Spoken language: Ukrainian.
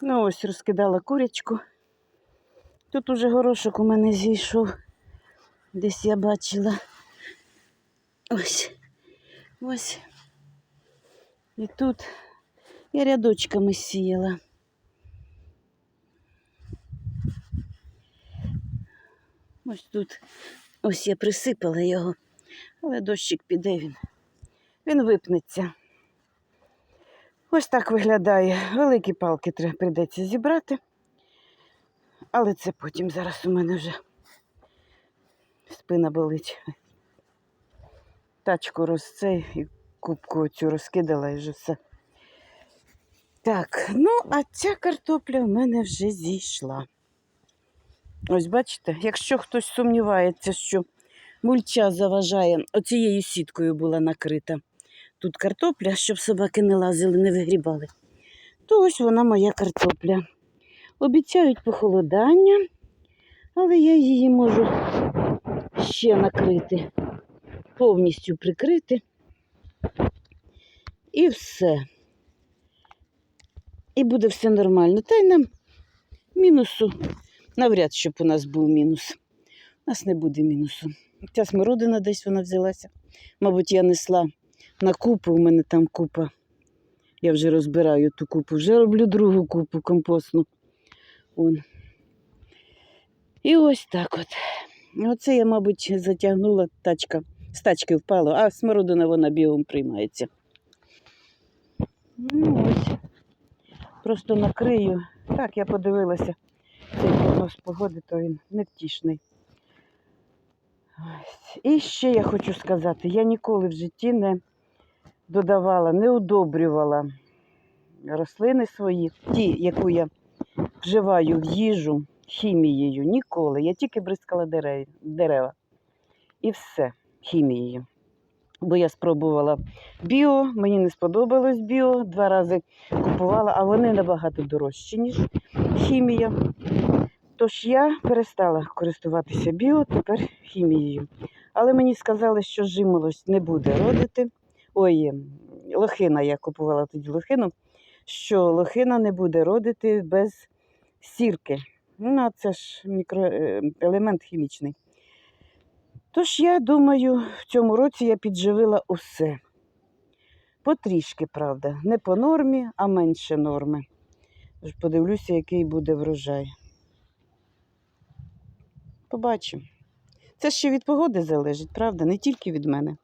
Ну, ось розкидала курячку. Тут уже горошок у мене зійшов. Десь я бачила. Ось. Ось. І тут я рядочками сіяла. Ось тут. Ось я присипала його, але дощик піде він. Він випнеться. Ось так виглядає. Великі палки треба прийдеться зібрати. Але це потім зараз у мене вже спина болить. Тачку розцей і кубку цю розкидала і вже все. Так, ну, а ця картопля в мене вже зійшла. Ось бачите, якщо хтось сумнівається, що мульча заважає, оцією сіткою була накрита тут картопля, щоб собаки не лазили, не вигрібали, то ось вона моя картопля. Обіцяють похолодання, але я її можу ще накрити, повністю прикрити. І все. І буде все нормально. Та й нам мінусу. Навряд, щоб у нас був мінус. У нас не буде мінусу. Ця смородина десь вона взялася. Мабуть, я несла на купу, у мене там купа. Я вже розбираю ту купу, вже роблю другу купу компостну. Вон. І ось так от. Оце я, мабуть, затягнула тачка. З тачки впало, а смородина вона бігом приймається. Ну, ось. Просто накрию. Так, я подивилася. Цей прогноз погоди, то він невтішний. Ось. І ще я хочу сказати, я ніколи в житті не додавала, не удобрювала рослини свої, ті, яку я вживаю в їжу хімією, ніколи. Я тільки бризкала дерева. І все хімією. Бо я спробувала біо, мені не сподобалось біо, два рази купувала, а вони набагато дорожчі, ніж хімія. Тож я перестала користуватися біо, тепер хімією. Але мені сказали, що жимолость не буде родити. Ой, лохина, я купувала тоді лохину, що лохина не буде родити без сірки. Ну, це ж мікроелемент хімічний. Тож я думаю, в цьому році я підживила усе. Потрішки, правда, не по нормі, а менше норми. Тож подивлюся, який буде врожай. Побачимо. Це ще від погоди залежить, правда, не тільки від мене.